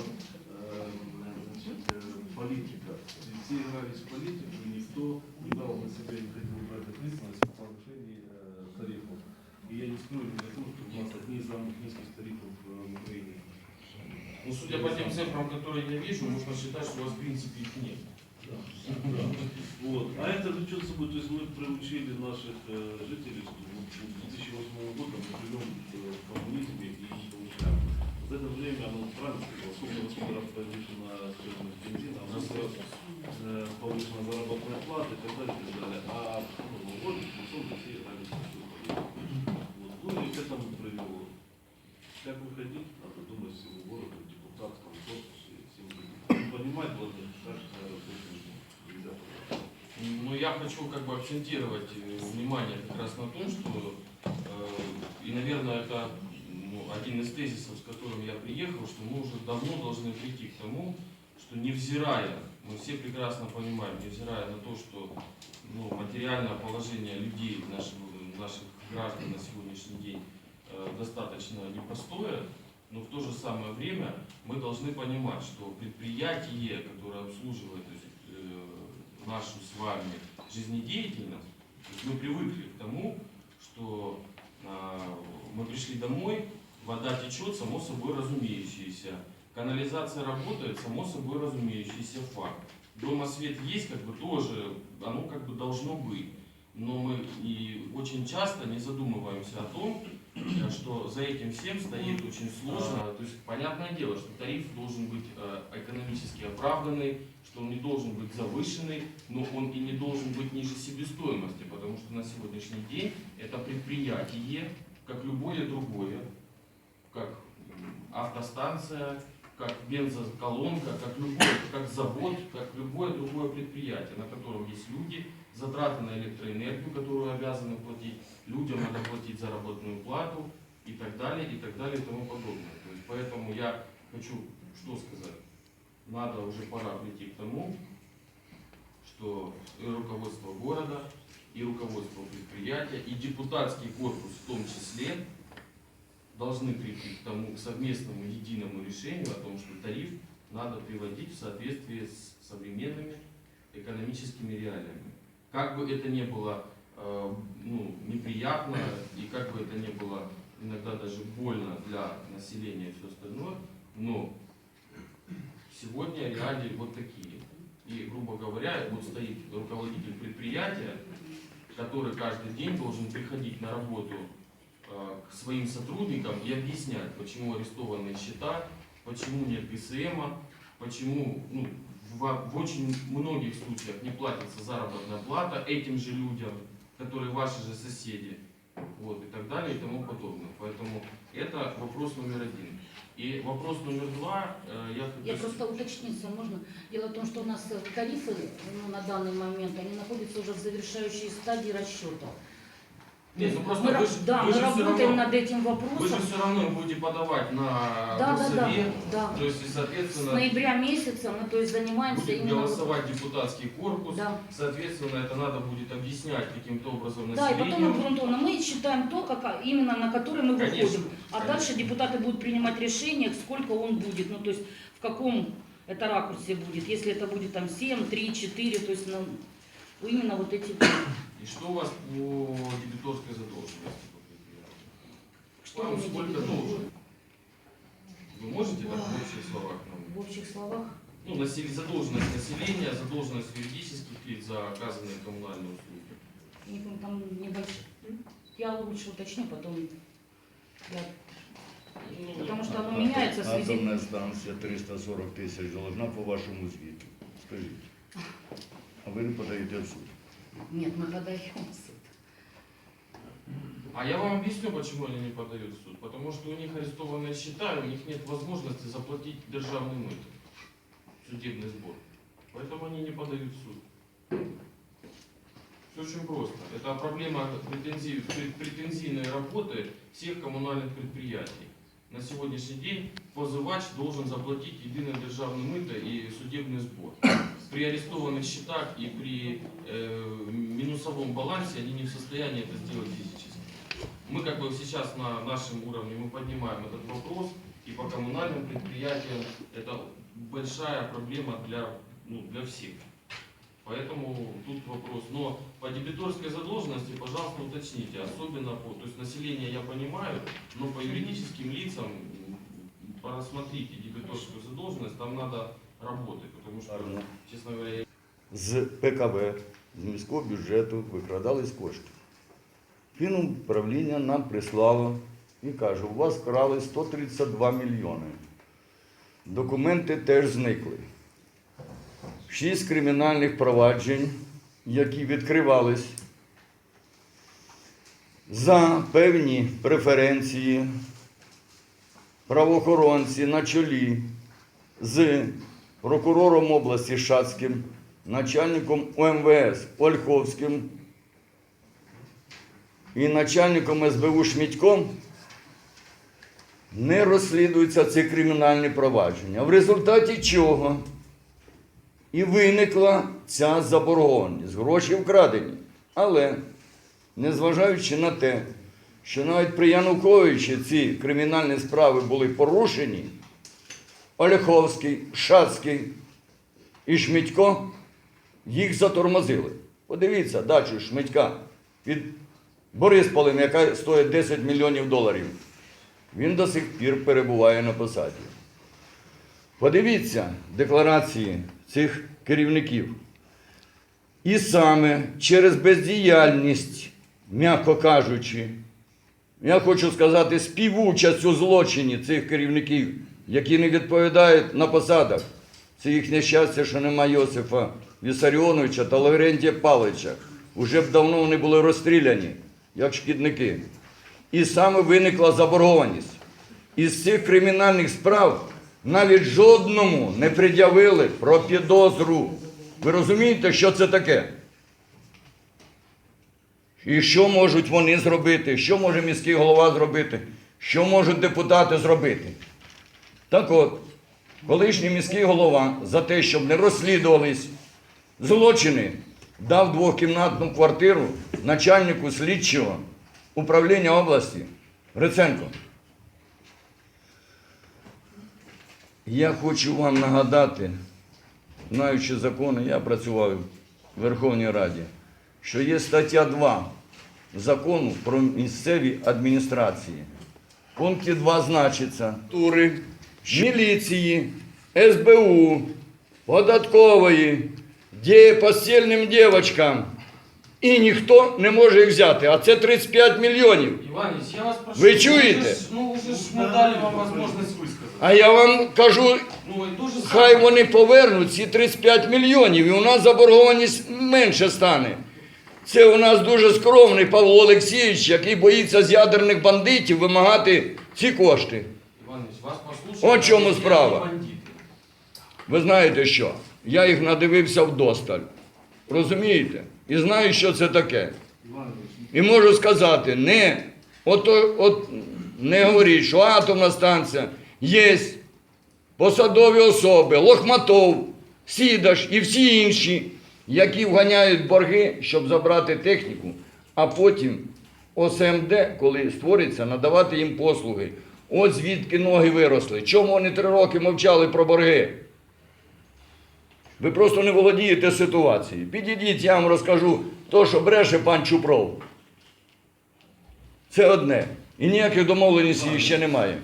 э, значит, э, политика. И все игрались в политику, и никто не брал на себя и хотел брать ответственность по повышению э, тарифов. И я не скрою ни о том, что у нас одни из самых низких тарифов э, в Украине. Ну, судя по тем цифрам, которые я вижу, можно считать, что у вас в принципе их нет. Вот. А это влечет за собой, то есть мы приучили наших э, жителей, что с 2008 года мы живем в коммунизме и сказал, сколько, сколько раз повышена стоимость бензина, а у нас раз, повышена заработная плата и так далее, и так далее. А ну, вот, условно, все играли в такую политику. Вот. Ну и к этому привело. Как выходить, надо думать всему городу, депутатскому корпусу и всем другим. Понимать, вот, так, точно нельзя. Но я хочу как бы акцентировать э, внимание как раз на том, что, э, и, наверное, это ну, один из тезисов, с которым я приехал, что мы уже давно должны прийти к тому, что невзирая, мы все прекрасно понимаем, невзирая на то, что ну, материальное положение людей, наших, наших граждан на сегодняшний день э, достаточно непростое, но в то же самое время мы должны понимать, что предприятие, которое обслуживает то есть, э, нашу с вами жизнедеятельность, мы привыкли к тому, что а, мы пришли домой, вода течет, само собой разумеющееся, канализация работает, само собой разумеющийся факт. Дома свет есть, как бы тоже, оно как бы должно быть. Но мы и очень часто не задумываемся о том, э, что за этим всем стоит очень сложно. То есть понятное дело, что тариф должен быть э, экономически оправданный, что он не должен быть завышенный, но он и не должен быть ниже себестоимости, потому что на сегодняшний день это предприятие, как любое другое, как автостанция, как бензоколонка, как любой, как завод, как любое другое предприятие, на котором есть люди, затраты на электроэнергию, которую обязаны платить, людям надо платить заработную плату и так далее, и так далее, и тому подобное. То есть, поэтому я хочу что сказать? Надо уже пора прийти к тому, что и руководство города, и руководство предприятия, и депутатский корпус в том числе должны прийти к тому к совместному единому решению о том, что тариф надо приводить в соответствии с современными экономическими реалиями. Как бы это ни было э, ну, неприятно и как бы это ни было иногда даже больно для населения и все остальное, но сегодня реалии вот такие. И, грубо говоря, вот стоит руководитель предприятия, который каждый день должен приходить на работу к своим сотрудникам и объяснять, почему арестованы счета, почему нет ГСМа, почему ну, в, в очень многих случаях не платится заработная плата этим же людям, которые ваши же соседи, вот, и так далее, и тому подобное. Поэтому это вопрос номер один. И вопрос номер два, э, я Я просто уточниться можно. Дело в том, что у нас э, тарифы ну, на данный момент, они находятся уже в завершающей стадии расчета. Нет, ну просто мы, вы да, вы мы работаем равно- над этим Вы же вопросом. все равно будете подавать на Да, да, да, горсовет, да. то есть, и, С соответственно, ноября месяца мы то есть занимаемся будет именно голосовать депутатский корпус, Да. соответственно, это надо будет объяснять каким-то образом Да, и потом населению. обґрунтовано. Мы считаем то, как, а, именно на который мы Конечно, выходим. А конечно. дальше депутаты будут принимать решение, сколько он будет. Ну, то есть в каком это ракурсе будет. Если это будет там 7, 3, 4, то есть ну, именно вот эти... И что у вас по дебиторской задолженности? по предприятию? Что Вам вы мне сколько дебиторской? должен? Вы можете так в общих словах нам? В общих словах. Ну, насели- задолженность населения, задолженность юридических лиц за оказанные коммунальные услуги. Не помню, там небольшой. Я лучше уточню, потом я Ну, Потому что оно меняется в связи... Атомна станція 340 тисяч должна по вашому звіту. Скажіть. А ви не подаєте в суд. Нет, мы подаем в суд. А я вам объясню, почему они не подают в суд. Потому что у них арестованные счета, и у них нет возможности заплатить державный мыто, судебный сбор. Поэтому они не подают в суд. Все очень просто. Это проблема претензий, пре- претензийной работы всех коммунальных предприятий. На сегодняшний день позывач должен заплатить единое державное мыто и судебный сбор. При арестованных счетах и при э, минусовом балансе они не в состоянии это сделать физически. Мы как бы сейчас на нашем уровне мы поднимаем этот вопрос, и по коммунальным предприятиям. Это большая проблема для, ну, для всех. Поэтому тут вопрос. Но по дебиторской задолженности, пожалуйста, уточните. Особенно по, то есть население я понимаю, но по юридическим лицам просмотрите дебиторскую задолженность, там надо работать, потому что, честно говоря, З ПКВ, з міського бюджету викрадались кошти. Фінуправління нам прислало і каже, у вас вкрали 132 мільйони. Документи теж зникли. Шість кримінальних проваджень, які відкривались за певні преференції правоохоронці на чолі з прокурором області Шацьким, начальником УМВС Ольховським і начальником СБУ Шмідьком не розслідуються ці кримінальні провадження. В результаті чого і виникла ця заборгованість. Гроші вкрадені. Але, незважаючи на те, що навіть при Януковичі ці кримінальні справи були порушені, Ольховський, Шацький і Шмідько їх затормозили. Подивіться дачу Шмидька під Борисполем, яка стоїть 10 мільйонів доларів. Він до сих пір перебуває на посаді. Подивіться декларації цих керівників. І саме через бездіяльність, м'яко кажучи, я хочу сказати, співучасть у злочині цих керівників, які не відповідають на посадах. Це їхнє щастя, що нема Йосифа Вісаріоновича та Лаврентія Павловича. Уже б давно вони були розстріляні, як шкідники. І саме виникла заборгованість. Із цих кримінальних справ навіть жодному не пред'явили про підозру. Ви розумієте, що це таке? І що можуть вони зробити? Що може міський голова зробити? Що можуть депутати зробити? Так от, колишній міський голова за те, щоб не розслідувались злочини, дав двохкімнатну квартиру начальнику слідчого управління області Гриценко. Я хочу вам нагадати, знаючи закони, я працював в Верховній Раді, що є стаття 2 закону про місцеві адміністрації. В пункті 2 значиться тури міліції, СБУ, податкової, діє постільним дівчатам. І ніхто не може їх взяти. А це 35 мільйонів. Иванич, я вас прошу. Вы ну, чуете? уже ж- Ну, уже ж мы дали вам возможность высказаться. А я вам кажу, Ну, и то же хай самое. вони повернуть ці 35 мільйонів, і у нас заборгованість менше стане. Це у нас дуже скромний Павло Олексійович, який боїться з ядерних бандитів вимагати ці кошти. Вас послушали. От чому справа. Ви знаєте що? Я їх надивився вдосталь. Розумієте? І знаю, що це таке. І можу сказати, не, от, от, не говоріть, що атомна станція є посадові особи, Лохматов, Сідаш і всі інші, які вганяють борги, щоб забрати техніку, а потім ОСМД, коли створиться, надавати їм послуги. От звідки ноги виросли. Чому вони три роки мовчали про борги? Ви просто не володієте ситуацією. Підійдіть, я вам розкажу то, що бреше пан Чупров. Це одне. І ніяких домовленостей ще немає.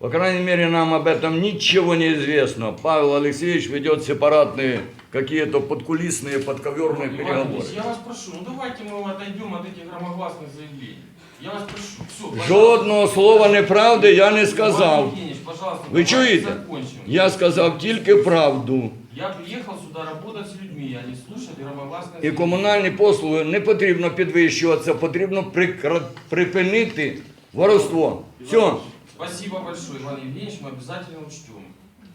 все, дякую. По крайней мере, нам об этом ничего не известно. Павел Алексеевич ведет сепаратные, какие-то подкулисные, подковерные переговоры. Иванович, я вас прошу, ну давайте мы отойдем от этих громогласных заявлений. Я вас прошу, все. Жодного слова неправди я не сказав. Евгеньевич, пожалуйста, Ви давайте чуєте? закончим. Я сказав тільки правду. Я приехал сюда работать с людьми, а не слушать громогласные І заявления. комунальні послуги не потрібно підвищуватися, потрібно прикра- припинити воровство. Все. Спасибо большое, Иван Евгеньевич, мы обязательно учтем.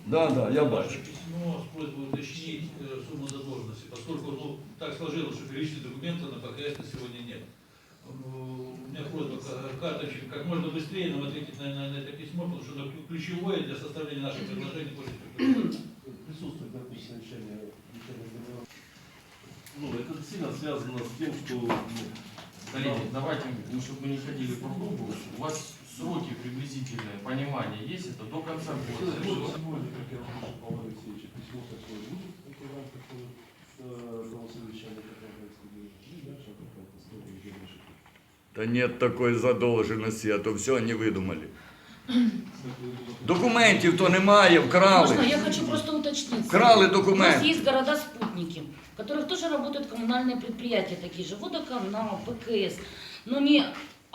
Да, да, я бачу. письмо с просьбой уточнить э, сумму задолженности, поскольку ну, так сложилось, что перечислить документы на ПКС на сегодня нет. Э, У меня просьба к- карточек как можно быстрее нам ответить на, на- на это письмо, потому что оно ключевое для составления наших предложений после. Присутствует написано решение. Ну, это сильно связано с тем, что ну, Коллеги, давайте, ну, чтобы мы не ходили по кругу, у вас сроки приблизительные, понимание есть, это до конца года. Сегодня, как я услышал, Павел Алексеевич, письмо такое будет, как я вам такое, с того совещания, которое происходило, и дальше какая-то история уже решит. Та нет такої задовженості, а то все вони видумали. Документів то немає, вкрали. Можно, я хочу просто уточнить. Вкрали У нас документи. есть города-спутники, в которых тоже работают коммунальные предприятия, такие же, водоканал, ПКС. Но ни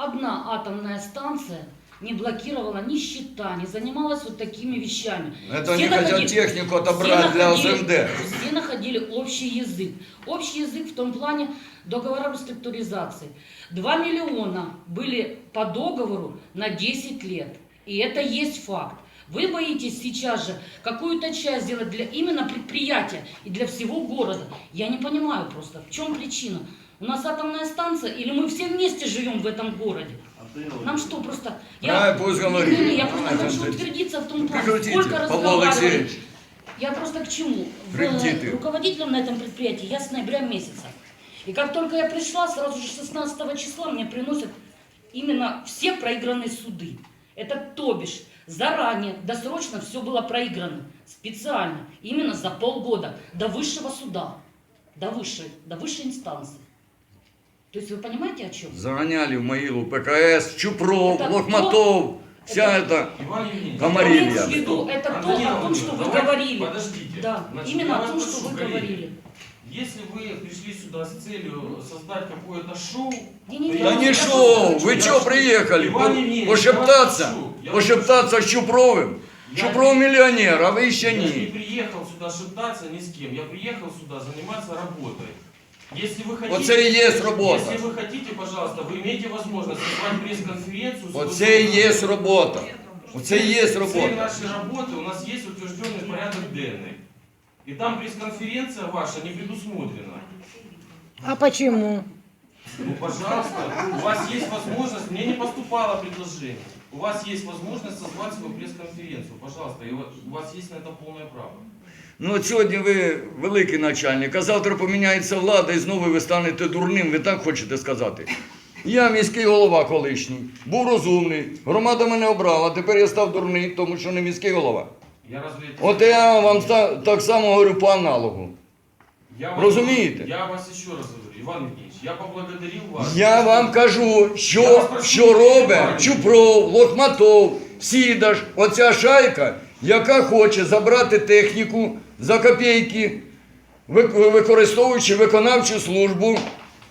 одна атомная станция не блокировала ни счета, не занималась вот такими вещами. Это Все они хотят находили- технику все отобрать для находили- ОСМД. Все находили общий язык. Общий язык в том плане договора реструктуризации. 2 миллиона были по договору на 10 лет. И это есть факт. Вы боитесь сейчас же какую-то часть сделать для именно предприятия и для всего города. Я не понимаю просто, в чем причина. У нас атомная станция или мы все вместе живем в этом городе? Антонина Нам что просто... Правильно, пусть говорит. Не, не, я просто Правильно, хочу утвердиться в том плане, сколько разговаривали. Я просто к чему? В- руководителем на этом предприятии я с ноября месяца. И как только я пришла, сразу же 16 числа мне приносят именно все проигранные суды. Это то бишь заранее, досрочно все было проиграно. Специально. Именно за полгода. До высшего суда. До высшей, до высшей инстанции. То есть вы понимаете о чем? Заганяли в могилу ПКС, Чупров, Это Лохматов, вся эта... Иван Евгеньевич, Комарилья. В виду, это то, Антонина о том, что вы давайте говорили. Подождите. Да, Значит, именно я о том, что вы коллеги, говорили. Если вы пришли сюда с целью создать какое-то шоу, то Да я не шоу, вы я что приехали? По- Евгеньевич, Пошептаться? я я Пошептаться с Чупровым? Я Чупров не- миллионер, а вы еще Я не не. приехал сюда шептаться ни с кем. Я приехал сюда заниматься работой. Если вы хотите, Оце і є робота. если вы хотите, пожалуйста, вы имеете возможность созвать пресс-конференцию. с Оце і высоким- є робота. Оце і є Цель робота. нашей работы, у нас есть утвержденный порядок денный. И там пресс-конференция ваша не предусмотрена. А почему? Ну, пожалуйста, у вас есть возможность, мне не поступало предложение. У вас есть возможность созвать свою пресс-конференцию, пожалуйста, и вот у вас есть на это полное право. Ну от сьогодні ви великий начальник, а завтра поміняється влада і знову ви станете дурним, ви так хочете сказати. Я міський голова колишній, був розумний, громада мене обрала, тепер я став дурний, тому що не міський голова. Я От я вам ста- так само говорю по аналогу. Я вас- Розумієте? Я вас еще раз говорю, Иван Евгеньевич, я поблагодарил вас. Я вам кажу, Я що, прошу, що робить. Чупров, Лохматов, Сідаш, оця шайка, яка хоче забрати техніку за копійки, використовуючи виконавчу службу,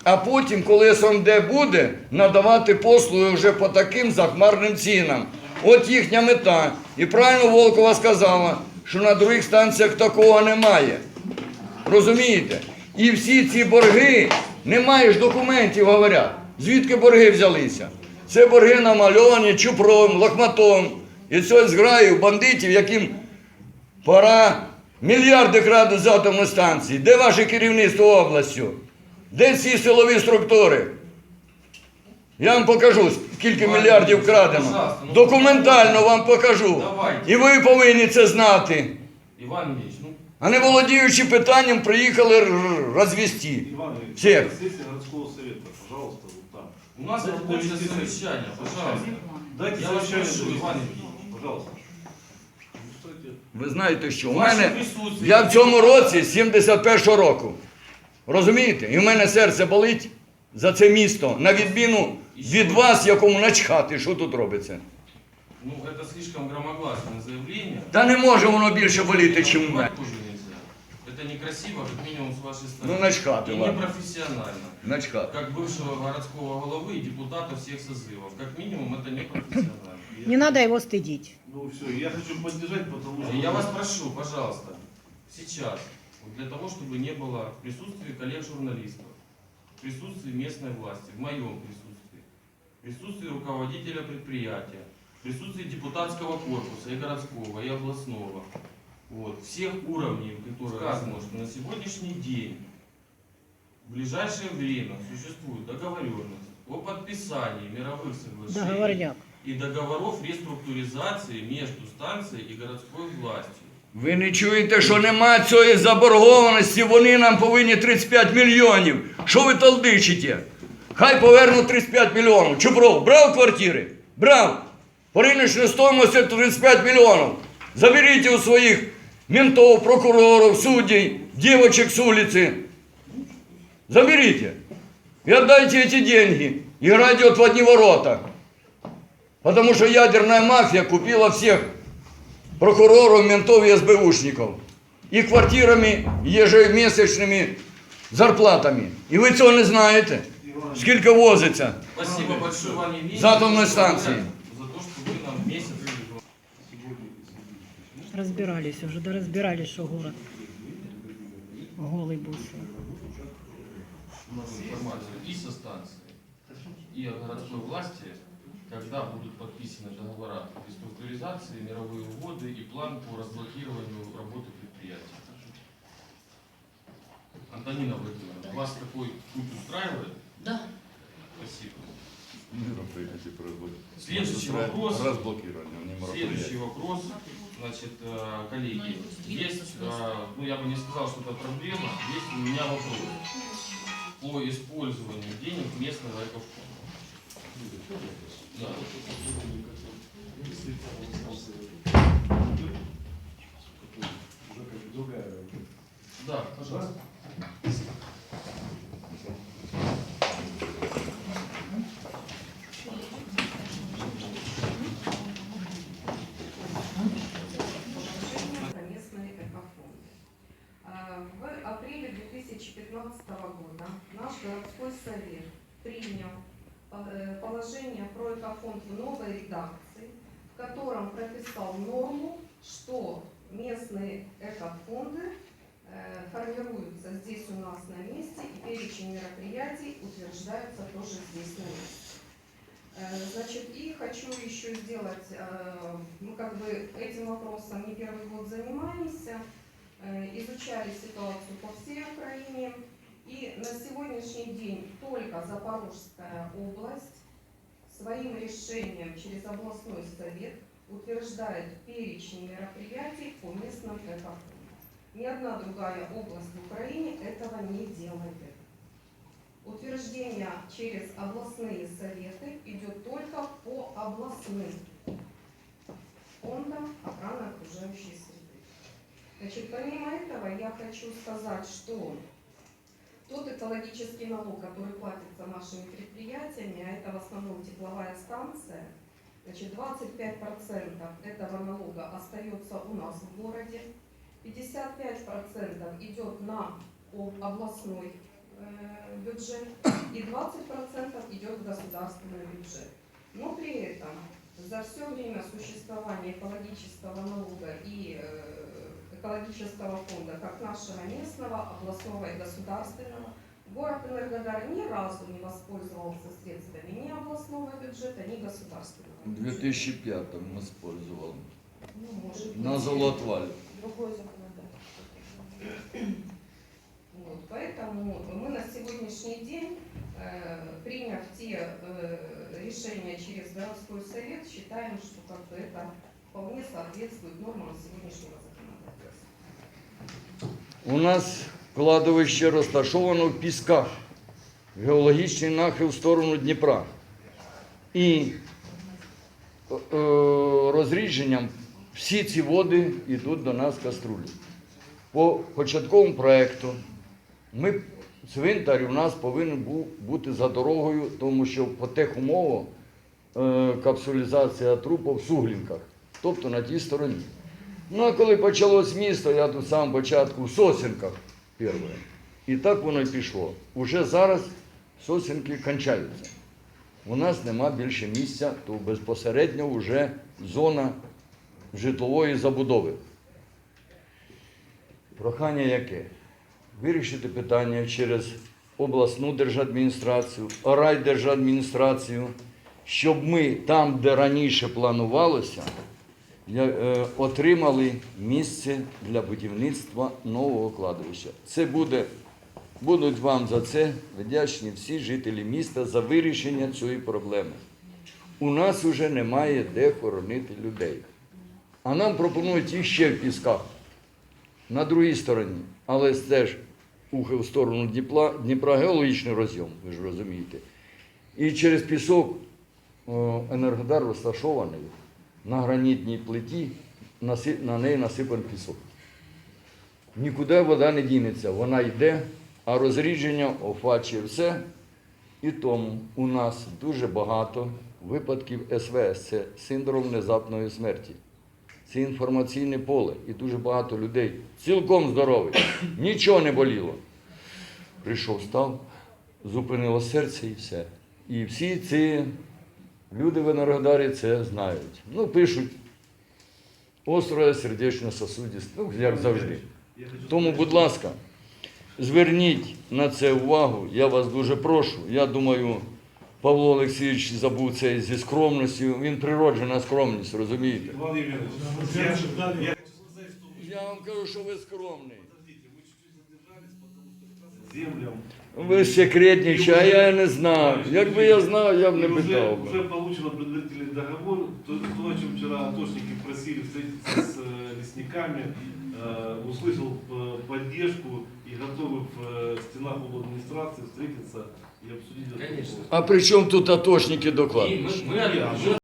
а потім, коли СМД буде, надавати послуги вже по таким захмарним цінам. От їхня мета. І правильно Волкова сказала, що на других станціях такого немає. Розумієте? І всі ці борги, немає ж документів, говорять. Звідки борги взялися? Це борги намальовані Чупровим, Лохматовим і цією зграю бандитів, яким пора мільярди крадуть з атомної станції. Де ваше керівництво областю? Де ці силові структури? Я вам покажу, скільки Іван мільярдів крадено. ну, Документально вам покажу. Давайте. І ви повинні це знати. Иван Евгеньевич, ну, А не володіючи питанням, приїхали розвести. Иван Ильич, Всех. сессия городского совета, пожалуйста, вот там. у нас Дайте рабочее провести совещание, пожалуйста. Дайте Я вас совещание прошу. Иван Евгеньевич. Пожалуйста. Ну, кстати, Ви знаєте що? У Ваше мене присутствие. я в цьому році 71-го року. Розумієте? І в мене серце болить за це місто, на відміну від вас, якому начхати, що тут робиться. Ну, это слишком громогласное заявление. Та не може воно більше боліти, чим в мене. Убивать тоже нельзя. Это некрасиво, как минимум, с вашей Ну, стороны. начхати, И ладно. непрофессионально. Начхати. Как бывшего городского головы и депутата всех созывов. Как минимум, это непрофессионально. Не надо его стыдить. Ну все, я хочу поддержать, потому что... Я вас прошу, пожалуйста, сейчас, вот для того, чтобы не было в присутствии коллег-журналистов, в присутствии местной власти, в моем присутствии, в присутствии руководителя предприятия, в присутствии депутатского корпуса и городского, и областного, вот, всех уровней, которые сказано, что на сегодняшний день, в ближайшее время существует договоренность о подписании мировых соглашений Договорняк. и договоров реструктуризации между станцией и городской властью. Ви не чуєте, що нема цієї заборгованості, вони нам повинні 35 мільйонів. Що ви толдичите? Хай повернуть 35 мільйонів. Чупров, брав квартири? Брав. По рыночной стоимости 35 миллионов. Заберите у своих ментов, прокуроров, судей, девочек с улицы. Заберите. И отдайте эти деньги. Игра идет в одни ворота. Потому что ядерная мафия купила всех прокуроров, ментов и СБУшников. И квартирами, ежемесячными зарплатами. И ви цього не знаєте? Скільки возиться? Спасибо большое Ване Веничу За атомной за станцией. за то, что вы нам месяц Разбирались уже, да разбирались, что город голый был. у нас информацию и со станции, и от городской власти, когда будут подписаны договора реструктуризации, мировые угоды и план по разблокированию работы предприятия. Антонина Владимировна, вас такой путь устраивает? Да. Спасибо. Мероприятие производить. Следующий вопрос. Разблокирование, Следующий вопрос. Значит, э, коллеги, есть, э, ну я бы не сказал, что это проблема, есть у меня вопрос по использованию денег местного экофонда. Да. Пожалуйста. А, В апреле 2015 года наш городской совет принял э, положение про экофонд в новой редакции, в котором прописал норму, что местные экофонды э, формируются здесь у нас на месте, и перечень мероприятий утверждается тоже здесь на месте. Э, Значит, и хочу еще сделать, э, мы как бы этим вопросом не первый год занимаемся, э, изучали ситуацию по всей Украине, и на сегодняшний день только Запорожская область своим решением через областной совет утверждает перечень мероприятий по местным экофондам. Ни одна другая область в Украине этого не делает. Утверждение через областные советы идет только по областным фондам охраны окружающей среды. Значит, помимо этого я хочу сказать, что тот экологический налог, который платится нашими предприятиями, а это в основном тепловая станция, значит, 25% этого налога остается у нас в городе, 55% идет на об- областной э, бюджет и 20% идет в государственный бюджет. Но при этом за все время существования экологического налога и э, экологического фонда, как нашего местного, областного и государственного, город Энергодар ни разу не воспользовался средствами ни областного бюджета, ни государственного В бюджета. 2005 мы использовали. Ну, может На быть, Золотвале. другое законодательство. Вот, поэтому мы на сегодняшний день, э, приняв те э, решения через городской совет, считаем, что как бы это вполне соответствует нормам сегодняшнего законодательства. У нас кладовище розташовано в пісках. Геологічний нахил в сторону Дніпра. І е, розрідженням всі ці води йдуть до нас каструлі. По початковому проєкту ми, цвинтар у нас повинен був бути за дорогою, тому що по тих умовах е, капсулізація трупів в суглінках, тобто на тій стороні. Ну а коли почалось місто, я тут самому початку в Сосінках перше. І так воно й пішло. Уже зараз сосінки кончаються. У нас нема більше місця, то безпосередньо вже зона житлової забудови. Прохання яке? Вирішити питання через обласну держадміністрацію, райдержадміністрацію, щоб ми там, де раніше планувалося, отримали місце для будівництва нового кладовища. Це буде, будуть вам за це вдячні всі жителі міста за вирішення цієї проблеми. У нас вже немає де хоронити людей. А нам пропонують іще в пісках на другій стороні, але теж ухи в сторону Дніпра, Дніпра геологічний розйом, ви ж розумієте. І через пісок Енергодар розташований на гранітній плиті, на неї насипаний пісок. Нікуди вода не дінеться, вона йде, а розрідження охвачує все. І тому у нас дуже багато випадків СВС, це синдром внезапної смерті. Це інформаційне поле. І дуже багато людей цілком здорових, нічого не боліло. Прийшов, став, зупинило серце і все. І всі ці люди в Енергодарі це знають. Ну, пишуть острове сердечно сосудість, ну, як завжди. Тому, будь ласка, зверніть на це увагу. Я вас дуже прошу. Я думаю, Павло Олексійович забув це зі скромністю. Він природжена скромність, розумієте? Я, вам кажу, що ви скромний. Землям Ви секретничі, а я не знаю. Якби я знав, я б не И уже, питав. би. уже получено предварительный договор, то, то, о чем вчера атошники просили встретиться с э, лесниками, э, услышал э, поддержку и готовы в э, стенах администрации встретиться и обсудить этот Конечно. вопрос. А при чому тут атошники И доклади? мы, мы- мы